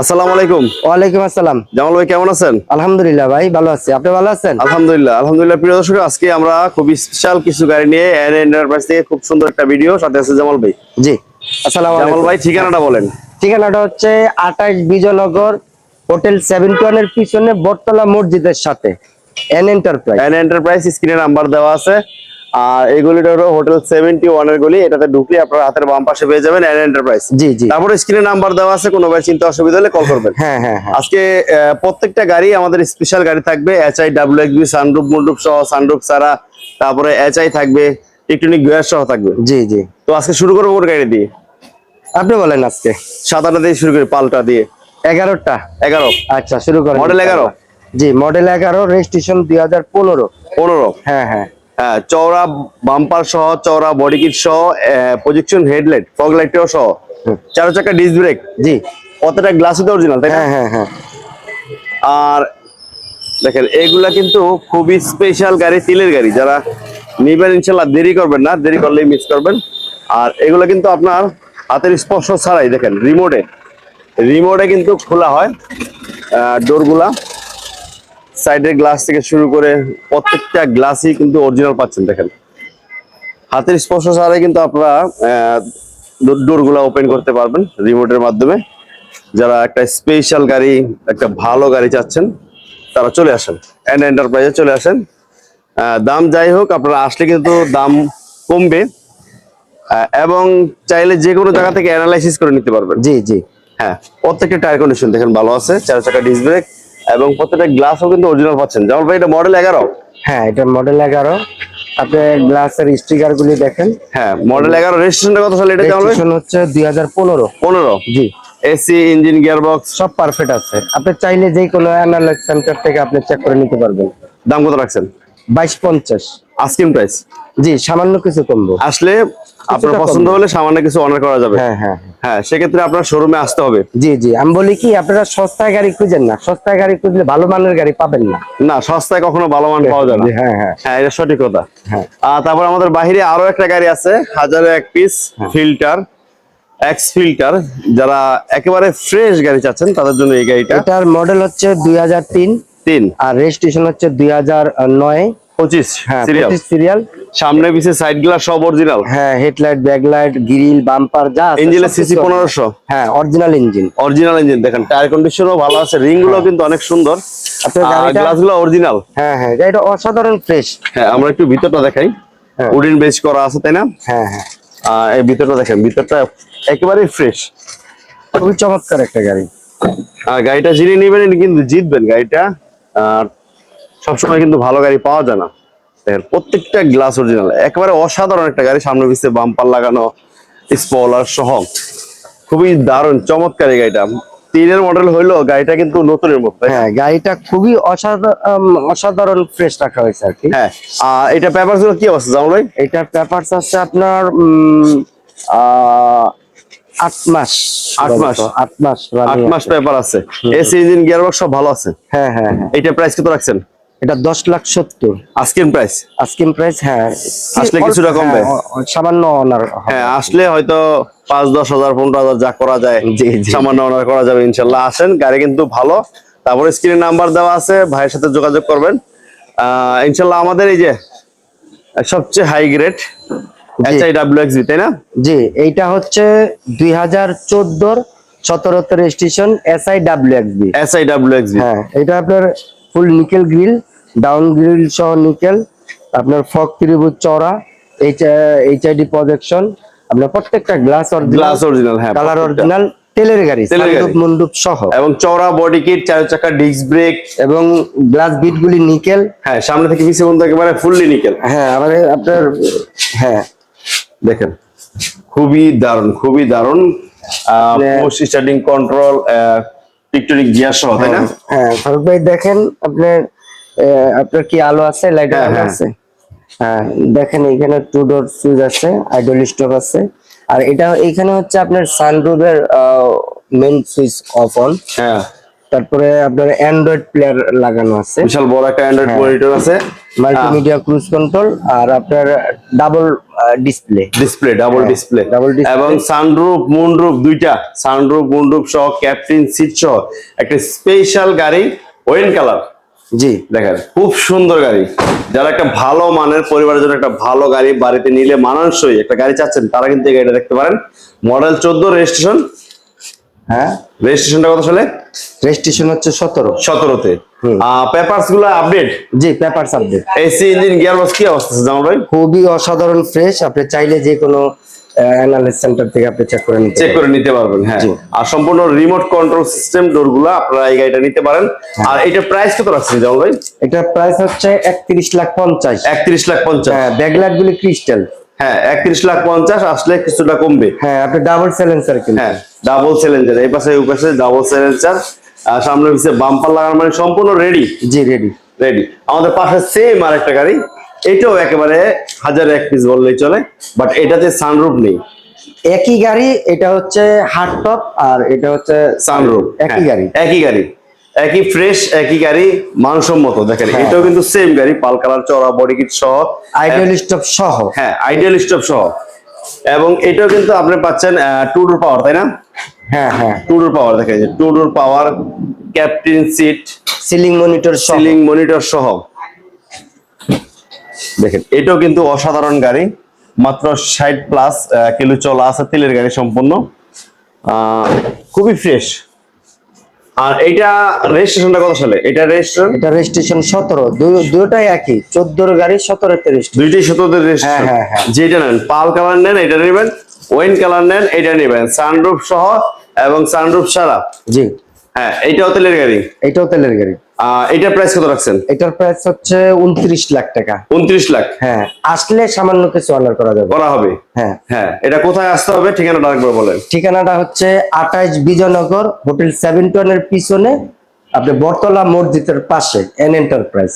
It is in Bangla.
আসসালামু আলাইকুম। ওয়ালাইকুম আসসালাম। জামাল ভাই কেমন আছেন? আলহামদুলিল্লাহ ভাই ভালো আছি। আপনি ভালো আছেন? আলহামদুলিল্লাহ আলহামদুলিল্লাহ। প্রিয় দর্শক আজকে আমরা খুব স্পেশাল কিছু গাড়ি নিয়ে এর এন্টারপ্রাইজ থেকে খুব সুন্দর একটা ভিডিও সাথে আছে জামাল ভাই। জি। আসসালামু জামাল ভাই ঠিকানাটা বলেন। ঠিকানাটা হচ্ছে আঠাশ বিজয়নগর হোটেল ওয়ানের পিছনে বটতলা মসজিদের সাথে। এন এন্টারপ্রাইজ এন এন্টারপ্রাইজ স্ক্রিনে নাম্বার দেওয়া আছে। আর এগুলিটা হলো হোটেল সেভেন্টি ওয়ানের গলি। এটাতে ঢুকলে আপনার হাতের বাম পাশে পেয়ে যাবেন এন এন্টারপ্রাইজ জি জি। তারপরে স্ক্রিনে নাম্বার দেওয়া আছে কোনো ভাই চিন্তা অসুবিধা হলে কল করবেন। হ্যাঁ হ্যাঁ হ্যাঁ। আজকে প্রত্যেকটা গাড়ি আমাদের স্পেশাল গাড়ি থাকবে HI W XB sunroof moonroof সহ সানরুফ সারা তারপরে এইচআই থাকবে টেকটনিক গিয়ার সহ থাকবে। জি জি। তো আজকে শুরু করব কোন গাড়ি দিয়ে? আপনি বলেন আজকে। সাদাটা দিয়ে শুরু করি পাল্টা দিয়ে। এগারোটা? এগারো। আচ্ছা শুরু করেন। Model 11? জি মডেল এগারো রেজিস্ট্রেশন দুই হাজার পনেরো। পনেরো? হ্যাঁ হ্যাঁ। চওড়া বাম্পার সহ চওড়া বডি কিট সহ প্রজেকশন হেডলাইট ফগ লাইটও সহ। চার চাকা ডিস ব্রেক জি। কতটা গ্লাস তো অরিজিনাল তাই হ্যাঁ হ্যাঁ হ্যাঁ। আর দেখেন এগুলা কিন্তু খুবই স্পেশাল গাড়ি তিলের গাড়ি। যারা নিবেন ইনশাল্লাহ দেরি করবেন না দেরি করলেই মিস করবেন। আর এগুলা কিন্তু আপনার হাতের স্পর্শ ছাড়াই দেখেন রিমোটে রিমোটে কিন্তু খোলা হয় ডোরগুলা সাইডের গ্লাস থেকে শুরু করে প্রত্যেকটা গ্লাসই কিন্তু অরিজিনাল পাচ্ছেন দেখেন। হাতের স্পর্শ ছাড়াই কিন্তু আপনারা ডোরগুলা ওপেন করতে পারবেন রিমোটের মাধ্যমে। যারা একটা স্পেশাল গাড়ি একটা ভালো গাড়ি চাচ্ছেন তারা চলে আসেন। এন্ড এন্টারপ্রাইজে চলে আসেন। দাম যাই হোক আপনারা আসলে কিন্তু দাম কমবে। এবং চাইলে যে কোনো জায়গা থেকে অ্যানালাইসিস করে নিতে পারবেন। জি জি। হ্যাঁ প্রত্যেকটা টায়ার কন্ডিশন দেখেন ভালো আছে চার চাকা ডিস ব্রেক এবং প্রত্যেকটা গ্লাসও কিন্তু অরিজিনাল পাচ্ছেন। যেমন ভাই এটা মডেল এগারো? হ্যাঁ এটা মডেল এগারো। আপনি গ্লাসের স্টিকার গুলি দেখেন। হ্যাঁ মডেল এগারো। রেজিস্ট্রেশনটা কত সালে এটা যেমন ভাই? রেজিস্ট্রেশন হচ্ছে দুই হাজার পনেরো। পনেরো? জি। এসি ইঞ্জিন গিয়ার বক্স সব পারফেক্ট আছে। আপনি চাইলে যে কোনো অ্যানালাইজ সেন্টার থেকে আপনি চেক করে নিতে পারবেন। দাম কত রাখছেন? বাইশ পঞ্চাশ। আস্কিং প্রাইস জি সামান্য কিছু কমবো। আসলে আপনার পছন্দ হলে সামান্য কিছু অনার করা যাবে। হ্যাঁ হ্যাঁ। হ্যাঁ সেক্ষেত্রে আপনার শোরুমে আসতে হবে। জি জি আমি বলি কি আপনারা সস্তায় গাড়ি খুঁজেন না। সস্তায় গাড়ি খুঁজলে ভালো মানের গাড়ি পাবেন না। না সস্তায় কখনো ভালো মান পাওয়া যায় না। হ্যাঁ হ্যাঁ। হ্যাঁ এটা সঠিক কথা। হ্যাঁ। আর তারপর আমাদের বাহিরে আরও একটা গাড়ি আছে হাজারো এক পিস। ফিল্টার এক্স ফিল্টার যারা একেবারে ফ্রেশ গাড়ি চাচ্ছেন তাদের জন্য এই গাড়িটা। এটার মডেল হচ্ছে দুই হাজার তিন। তিন। আর রেজিস্ট্রেশন হচ্ছে দুই হাজার নয়। পঁচিশ হ্যাঁ সিরিয়াল সামনে পিছে সাইড গ্লাস সব অরিজিনাল হ্যাঁ হেডলাইট ব্যাকলাইট গ্রিল বাম্পার যা ইঞ্জিনের সিসি original। পনেরোশো? হ্যাঁ অরিজিনাল ইঞ্জিন অরিজিনাল ইঞ্জিন দেখেন টায়ার কন্ডিশনও ভালো আছে রিংগুলো কিন্তু অনেক সুন্দর। আপনার গাড়িটা গ্লাসগুলো অরিজিনাল হ্যাঁ হ্যাঁ গাড়িটা অসাধারণ ফ্রেশ হ্যাঁ আমরা একটু ভিতরটা দেখাই। হ্যাঁ। উডিন বেস করা আছে তাই না? হ্যাঁ হ্যাঁ। এই ভিতরটা দেখেন ভিতরটা একেবারে ফ্রেশ খুবই চমৎকার একটা গাড়ি। আর গাড়িটা যিনি নেবেন কিন্তু জিতবেন। গাড়িটা আর সবসময় কিন্তু ভালো গাড়ি পাওয়া যায় না। দেখেন প্রত্যেকটা গ্লাস অরিজিনাল একেবারে অসাধারণ একটা গাড়ি সামনে পিছিয়ে বাম্পার লাগানো স্পলার সহ। খুবই দারুণ চমৎকার এই গাড়িটা। তিনের মডেল হইল গাড়িটা কিন্তু নতুনের মতো হ্যাঁ গাড়িটা খুবই অসাধারণ ফ্রেশ রাখা হয়েছে আর কি। হ্যাঁ আর এটা পেপারগুলো কি অবস্থা জানো ভাই? এটা পেপারস আছে আপনার উম, আহ, আট মাস আট মাস? আট মাস আট মাস পেপার আছে। এসি ইঞ্জিন গিয়ারবক্স সব ভালো আছে? হ্যাঁ হ্যাঁ এটা এইটা প্রাইস কত রাখছেন? এটা দশ লাখ সত্তর। আজকের প্রাইস আস্কিং প্রাইস হ্যাঁ। আসলে কিছুটা কমবে? হ্যাঁ, সামান্য অনার হ্যাঁ আসলে হয়তো পাঁচ দশ হাজার পনেরো হাজার যা করা যায়। সামান্য অনার করা যাবে ইনশাল্লাহ। আসেন গাড়ি কিন্তু ভালো। তারপরে স্ক্রিনে নাম্বার দেওয়া আছে ভাইয়ের সাথে যোগাযোগ করবেন। ইনশাল্লাহ আমাদের এই যে সবচেয়ে high grade H I W X তাই না? জি এইটা হচ্ছে দুই হাজার চোদ্দোর সতেরোতে registration S I W X B S I W X হ্যাঁ এটা আপনার full nickel grill down grill সহ নিকেল আপনার ফক ত্রিভুজ চড়া এইচ এইচআইডি প্রজেকশন আপনার প্রত্যেকটা গ্লাস গ্লাস অরিজিনাল হ্যাঁ কালার অরিজিনাল তেলের গাড়ি সানরূপ মন্ডুপ সহ। এবং চওড়া বডি কিট চার চাকা ডিস্ক ব্রেক এবং গ্লাস বিট গুলি নিকেল। হ্যাঁ সামনে থেকে পিছিয়ে পর্যন্ত একেবারে ফুললি নিকেল। হ্যাঁ আবার আপনার হ্যাঁ দেখেন। খুবই দারুণ খুবই দারুণ। পোস্ট স্টার্টিং কন্ট্রোল টিকটনিক জিয়া সহ তাই না? হ্যাঁ ফারুক ভাই দেখেন আপনার আপনার কি আলো আছে? লাইট হ্যাঁ, আলো হ্যাঁ। আছে? হ্যাঁ দেখেন এখানে টু ডোর সুইচ আছে আইডল স্টপ আছে। আর এটা এখানে হচ্ছে আপনার সানরুফের মেন সুইচ অফ অন হ্যাঁ। তারপরে আপনার অ্যান্ড্রয়েড প্লেয়ার লাগানো আছে। বিশাল বড় একটা অ্যান্ড্রয়েড। মনিটর আছে। মাল্টিমিডিয়া ক্রুজ কন্ট্রোল আর আপনার double display display double display double display। এবং সানরুফ মুনরুফ দুইটা। সানরুফ মুনরুফ সহ ক্যাপ্টেন সিট সহ একটা স্পেশাল গাড়ি ওয়েন কালার জি। দেখেন খুব সুন্দর গাড়ি। যারা একটা ভালো মানের পরিবারের জন্য একটা ভালো গাড়ি বাড়িতে নিলে মানানসই একটা গাড়ি চাচ্ছেন তারা কিন্তু এই গাড়িটা দেখতে পারেন। মডেল চোদ্দ রেজিস্ট্রেশন হ্যাঁ? রেজিস্ট্রেশনটা কত সালে? রেজিস্ট্রেশন হচ্ছে সতেরো। সতেরোতে। পেপারসগুলো আপডেট জি paper subject AC engine gearbox কি অবস্থা জামাল ভাই? খুবই অসাধারণ ফ্রেশ আপনি চাইলে যে কোনো অ্যানালিস সেন্টার থেকে আপনি চেক করে নিতে চেক করে নিতে পারবেন হ্যাঁ। আর সম্পূর্ণ রিমোট কন্ট্রোল সিস্টেম ডোরগুলো আপনারা এই গাড়িটা নিতে পারেন। হ্যাঁ। আর এটা প্রাইস কত রাখছেন জামাল ভাই? এটার প্রাইস হচ্ছে একত্রিশ লাখ পঞ্চাশ। একত্রিশ লাখ পঞ্চাশ। হ্যাঁ ব্যাকলাইট গুলি ক্রিস্টাল হ্যাঁ একত্রিশ লাখ পঞ্চাশ আসলে কিছুটা কমবে। হ্যাঁ আপনি ডাবল সাইলেন্সার কিন্তু। হ্যাঁ ডাবল সিলিন্ডার এই পাশে ওই পাশে ডাবল সিলিন্ডার আর সামনে পিছিয়ে বাম্পার লাগানো মানে সম্পূর্ণ রেডি জি রেডি রেডি আমাদের পাশে সেম আর একটা গাড়ি। এটাও একেবারে হাজার এক পিস বললেই চলে বাট এটাতে সানরুফ নেই। একই গাড়ি এটা হচ্ছে হার্ড টপ আর এটা হচ্ছে সানরুফ একই গাড়ি। একই গাড়ি। একই ফ্রেশ একই গাড়ি মানসম্মত। দেখেন হ্যাঁ। এটাও কিন্তু সেম গাড়ি পাল কালার চড়া বডি কিট সহ। আইডিয়াল স্টপ সহ। হ্যাঁ আইডিয়াল স্টপ সহ। এবং এটাও কিন্তু আপনি পাচ্ছেন টু ডোর পাওয়ার তাই না? হ্যাঁ হ্যাঁ। টু ডোর পাওয়ার দেখেন two door power captain seat ceiling monitor সহ। সিলিং মনিটর সহ। দেখেন এটাও কিন্তু অসাধারণ গাড়ি। মাত্র ষাট প্লাস কিলো চলা আছে তেলের গাড়ি সম্পূর্ণ। খুবই ফ্রেশ আর এইটা রেজিস্ট্রেশনটা কত সালে? এটা রেজিস্ট্রেশন? এটা রেজিস্ট্রেশন সতেরো। দুটোটাই একই। চোদ্দোর গাড়ি সতেরোতে রেজিস্ট্রেশন। দুইটাই শতদের রেজিস্ট্রেশন। হ্যাঁ, হ্যাঁ, হ্যাঁ। যেটা নেন পাল কালার নেন এটা নেবেন ওয়েন কালার নেন এটা নেবেন। সানরুফ সহ এবং সানরুফ ছাড়া। জি। হ্যাঁ এইটাও তেলের গাড়ি। এটাও তেলের গাড়ি। এটার প্রাইস কত রাখছেন? এটার প্রাইস হচ্ছে উনত্রিশ লাখ টাকা। উনত্রিশ লাখ? হ্যাঁ আসলে সামান্য কিছু অর্ডার করা যাবে। করা হবে? হ্যাঁ। হ্যাঁ এটা কোথায় আসতে হবে? ঠিকানাটা একবার বলেন। ঠিকানাটা হচ্ছে আঠাইশ বিজয়নগর হোটেল সেভেন এর পিছনে আপনি বর্তলা মসজিদের পাশে এন এন্টারপ্রাইজ